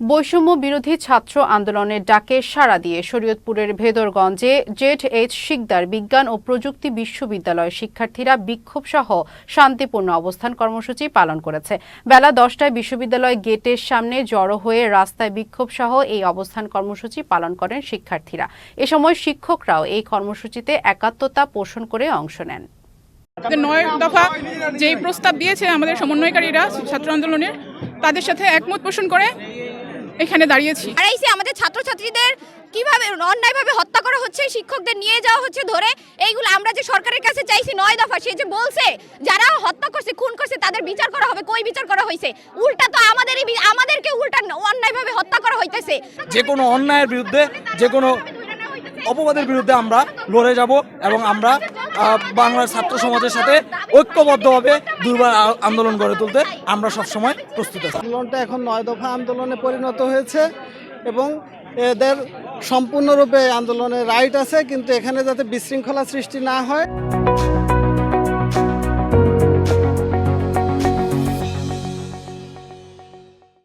বৈষম্য বিরোধী ছাত্র আন্দোলনের ডাকে সাড়া দিয়ে শরীয়তপুরের ভেদরগঞ্জে জেড এইচ শিকদার বিজ্ঞান ও প্রযুক্তি বিশ্ববিদ্যালয়ের শিক্ষার্থীরা বিক্ষোভ সহ শান্তিপূর্ণ অবস্থান কর্মসূচি পালন করেছে। বেলা দশটায় বিশ্ববিদ্যালয় গেটের সামনে জড়ো হয়ে রাস্তায় বিক্ষোভ সহ এই অবস্থান কর্মসূচি পালন করেন শিক্ষার্থীরা। এ সময় শিক্ষকরাও এই কর্মসূচিতে একাত্মতা পোষণ করে অংশ নেন। নয় দফা যেই প্রস্তাব দিয়েছে আমাদের সমন্বয়কারীরা ছাত্র আন্দোলনের, তাদের সাথে একমত পোষণ করে এখানে দাঁড়িয়েছি। আর এই যে আমাদের ছাত্রছাত্রীদের কীভাবে অন্যায়ভাবে হত্যা করা হচ্ছে শিক্ষকদের নিয়ে যাওয়া হচ্ছে ধরে এইগুলো আমরা যে সরকারের কাছে চাইছি নয় দফা সে যে বলছে যারা হত্যা করছে খুন করছে তাদের বিচার করা হবে কই বিচার করা হয়েছে উল্টা তো আমাদেরই আমাদেরকে উল্টা অন্যায়ভাবে হত্যা করা হইতেছে। যে কোনো অন্যায়ের বিরুদ্ধে যে কোনো অপবাদের বিরুদ্ধে আমরা লড়ে যাব এবং আমরা বাংলার ছাত্র সমাজের সাথে ঐক্যবদ্ধভাবে দুর্বার আন্দোলন গড়ে তুলতে আমরা সবসময় প্রস্তুত আছি। আন্দোলনটা এখন নয় দফা আন্দোলনে পরিণত হয়েছে এবং এদের সম্পূর্ণরূপে আন্দোলনের রাইট আছে, কিন্তু এখানে যাতে বিশৃঙ্খলা সৃষ্টি না হয়।